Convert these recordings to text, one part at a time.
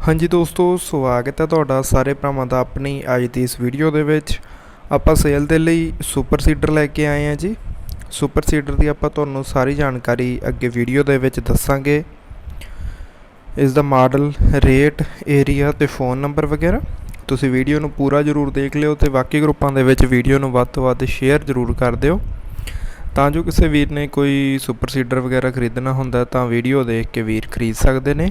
ਹਾਂਜੀ ਦੋਸਤੋ, ਸਵਾਗਤ ਹੈ ਤੁਹਾਡਾ ਸਾਰੇ ਭਰਾਵਾਂ ਦਾ ਆਪਣੀ ਅੱਜ ਦੀ ਇਸ ਵੀਡੀਓ ਦੇ ਵਿੱਚ। ਆਪਾਂ ਸੇਲ ਦੇ ਲਈ ਸੁਪਰ ਸੀਡਰ ਲੈ ਕੇ ਆਏ ਹਾਂ ਜੀ। ਸੁਪਰ ਸੀਡਰ ਦੀ ਆਪਾਂ ਤੁਹਾਨੂੰ ਸਾਰੀ ਜਾਣਕਾਰੀ ਅੱਗੇ ਵੀਡੀਓ ਦੇ ਵਿੱਚ ਦੱਸਾਂਗੇ। ਇਸ ਦਾ ਮਾਡਲ ਰੇਟ ਏਰੀਆ ਤੇ ਫੋਨ ਨੰਬਰ ਵਗੈਰਾ। ਤੁਸੀਂ ਵੀਡੀਓ ਨੂੰ ਪੂਰਾ ਜ਼ਰੂਰ ਦੇਖ ਲਿਓ ਤੇ ਬਾਕੀ ਗਰੁੱਪਾਂ ਦੇ ਵਿੱਚ ਵੀਡੀਓ ਨੂੰ ਵੱਧ ਤੋਂ ਵੱਧ ਸ਼ੇਅਰ ਜ਼ਰੂਰ ਕਰ ਦਿਓ। ਤਾਂ ਜੋ ਕਿਸੇ ਵੀਰ ਨੇ ਕੋਈ ਸੁਪਰ ਸੀਡਰ ਵਗੈਰਾ ਖਰੀਦਣਾ ਹੁੰਦਾ ਤਾਂ ਵੀਡੀਓ ਦੇਖ ਕੇ ਵੀਰ ਖਰੀਦ ਸਕਦੇ ਨੇ।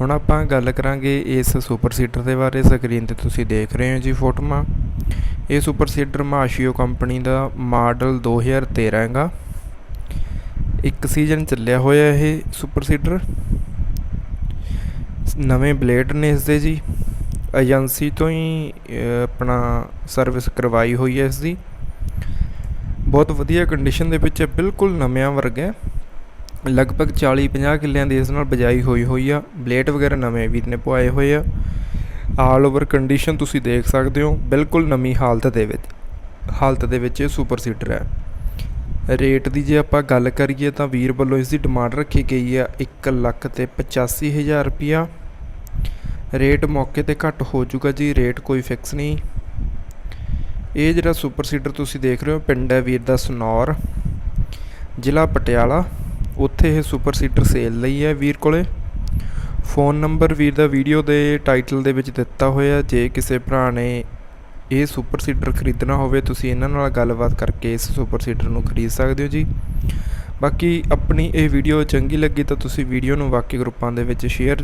ਹੁਣ ਆਪਾਂ ਗੱਲ ਕਰਾਂਗੇ ਇਸ ਸੁਪਰ ਸੀਡਰ ਦੇ ਬਾਰੇ, ਸਕਰੀਨ ਤੇ ਤੁਸੀਂ ਦੇਖ ਰਹੇ ਹੋ ਜੀ ਫੋਟੋਆਂ। ਇਹ ਸੁਪਰ ਸੀਡਰ ਮਾਸ਼ੀਓ ਕੰਪਨੀ ਦਾ ਮਾਡਲ 2013 ਹੈਗਾ। ਇੱਕ ਸੀਜ਼ਨ ਚੱਲਿਆ ਹੋਇਆ ਇਹ ਸੁਪਰ ਸੀਡਰ। ਨਵੇਂ ਬਲੇਡ ਨੇ ਇਸ ਦੇ ਜੀ। ਏਜੰਸੀ ਤੋਂ ਹੀ ਆਪਣਾ ਸਰਵਿਸ ਕਰਵਾਈ ਹੋਈ ਹੈ ਇਸ ਦੀ। ਬਹੁਤ ਵਧੀਆ ਕੰਡੀਸ਼ਨ ਦੇ ਵਿੱਚ ਬਿਲਕੁਲ ਨਵਿਆਂ ਵਰਗਾ ਹੈ। ਲਗਭਗ 40-50 ਕਿੱਲਿਆਂ ਦੀ ਇਸ ਨਾਲ ਬਜਾਈ ਹੋਈ ਹੋਈ ਆ। ਬਲੇਡ ਵਗੈਰਾ ਨਵੇਂ ਵੀਰ ਨੇ ਪਵਾਏ ਹੋਏ ਆ। ਆਲ ਓਵਰ ਕੰਡੀਸ਼ਨ ਤੁਸੀਂ ਦੇਖ ਸਕਦੇ ਹੋ। ਬਿਲਕੁਲ ਨਵੀਂ ਹਾਲਤ ਦੇ ਵਿੱਚ, ਹਾਲਤ ਦੇ ਵਿੱਚ ਇਹ ਸੁਪਰ ਸੀਡਰ ਹੈ। ਰੇਟ ਦੀ ਜੇ ਆਪਾਂ ਗੱਲ ਕਰੀਏ ਤਾਂ ਵੀਰ ਵੱਲੋਂ ਇਸ ਦੀ ਡਿਮਾਂਡ ਰੱਖੀ ਗਈ ਆ 1 ਲੱਖ ਤੇ 85000 ਰੁਪਿਆ ਰੇਟ ਮੌਕੇ ਤੇ ਘੱਟ ਹੋ ਜਾਊਗਾ ਜੀ ਰੇਟ ਕੋਈ ਫਿਕਸ ਨਹੀਂ। ਇਹ ਜਿਹੜਾ ਸੁਪਰ ਸੀਡਰ ਤੁਸੀਂ ਦੇਖ ਰਹੇ ਹੋ, ਪਿੰਡ ਹੈ ਵੀਰ ਦਾ ਸਨੌਰ, ਜ਼ਿਲ੍ਹਾ ਪਟਿਆਲਾ। ਉੱਥੇ ਇਹ ਸੁਪਰ ਸੀਟਰ ਸੇਲ ਲਈ ਹੈ ਵੀਰ ਕੋਲੇ। ਫੋਨ ਨੰਬਰ ਵੀਰ ਦਾ ਵੀਡੀਓ ਦੇ ਟਾਈਟਲ ਦੇ ਵਿੱਚ ਦਿੱਤਾ ਹੋਇਆ ਜੇ ਕਿਸੇ ਭਰਾ ਨੇ ਇਹ ਸੁਪਰ ਸੀਟਰ ਖਰੀਦਣਾ ਹੋਵੇ, ਤੁਸੀਂ ਇਹਨਾਂ ਨਾਲ ਗੱਲਬਾਤ ਕਰਕੇ ਇਸ ਸੁਪਰ ਸੀਟਰ ਨੂੰ ਖਰੀਦ ਸਕਦੇ ਹੋ ਜੀ। ਬਾਕੀ ਆਪਣੀ ਇਹ ਵੀਡੀਓ ਚੰਗੀ ਲੱਗੀ ਤਾਂ ਤੁਸੀਂ ਵੀਡੀਓ ਨੂੰ ਬਾਕੀ ਗਰੁੱਪਾਂ ਦੇ ਵਿੱਚ ਸ਼ੇਅਰ